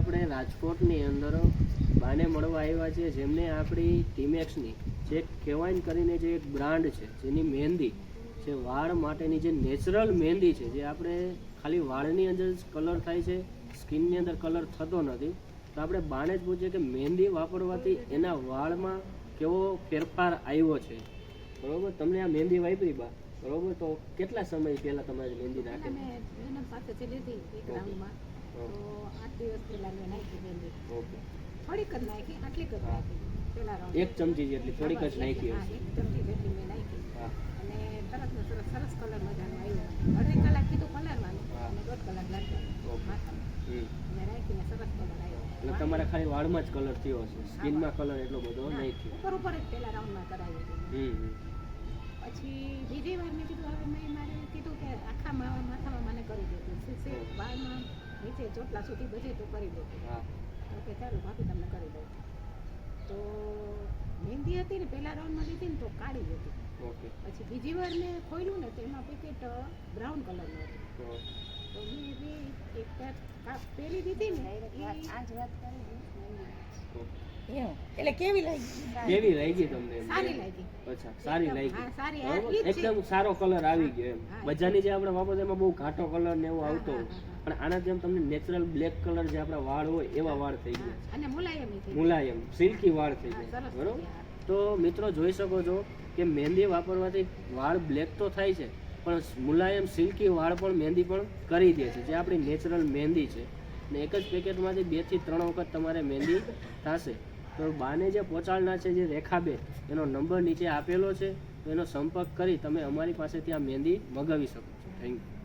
આપણે રાજકોટની અંદર બાને મળવા આવ્યા છે જેમને આપણી ટીમેક્સની જે કહેવાય કરીને જે એક બ્રાન્ડ છે જેની મહેંદી જે વાળ માટેની જે નેચરલ મહેંદી છે જે આપણે ખાલી વાળની અંદર જ કલર થાય છે સ્કિનની અંદર કલર થતો નથી તો આપણે બાને જ પૂછીએ કે મહેંદી વાપરવાથી એના વાળમાં કેવો ફેરફાર આવ્યો છે? બરોબર? તમને આ મહેંદી વાપરી બા. બરોબર? તો કેટલા સમય પહેલા તમારે મહેંદી અને નાખી મેં એના પાસેથી લીધી એક રાઉન્ડમાં. તો દિવસ પહેલા મેં નાખી મહેંદી ઓકે. થોડીક જ નાખી આટલી જ નાખી. એક ચમચી જેટલી થોડીક જ નાખી હા, એક ચમચી જેટલી મેં નાખી. અને તરત ને તરત સરસ કલર મજાનો આવ્યો. અડધી કલાક કીધું કલરવાનું. અને દોઢ કલાક લાગ્યો. માથામાં. અને રાખીને સરસ કલર આવ્યો. એટલે તમારે ખાલી વાળમાં જ કલર થયો હશે. સ્કિનમાં કલર એટલો બધો નહીં થયો ઉપર ઉપર જ પેલા રાઉન્ડમાં કરાવ્યો હમ. પછી બીજી વાર મેં કીધું હવે મેં મારે કીધું કે આખા માથામાં મને કરી દીધું વાળમાં નીચે ચોટલા સુધી બધે તો કરી દેતું હા. તો કે ચાલો ભાભી તમને કરી દઉં. તો મહેંદી હતી ને પહેલા રાઉન્ડમાં લીધી ને તો કાળી હતી. પછી બીજી વાર મેં ખોલ્યું ને તો એમાં પેકેટ બ્રાઉન કલરનું હતું. તો? તો મેં બી એક પેક કા- દીધી ને આજ વાત કરી. એટલે કેવી લાગી? કેવી લાગી તમને સારી લાગી. અચ્છા સારી લાગી. એકદમ સારો કલર આવી ગયો એમ. બજારની જે આપણે વાપરતા એમાં બહુ ઘાટો કલર ને એવું આવતો. પણ આના જેમ તમને નેચરલ બ્લેક કલર જે આપણા વાળ હોય એવા વાળ થઈ ગયા. અને મુલાયમ મુલાયમ સિલ્કી વાળ થઈ ગયા. બરોબર? તો મિત્રો જોઈ શકો છો કે મહેંદી વાપરવાથી વાળ બ્લેક તો થાય છે પણ મુલાયમ સિલ્કી વાળ પણ મહેંદી પણ કરી દે છે જે આપણી નેચરલ મહેંદી છે. ને એક જ પેકેટમાંથી બેથી ત્રણ વખત તમારે મહેંદી થશે. તો બાને જે પહોંચાડનાર છે, જે રેખાબેન, એનો નંબર નીચે આપેલો છે. તો એનો સંપર્ક કરી તમે અમારી પાસેથી આ મહેંદી મગાવી શકો છો. Thank you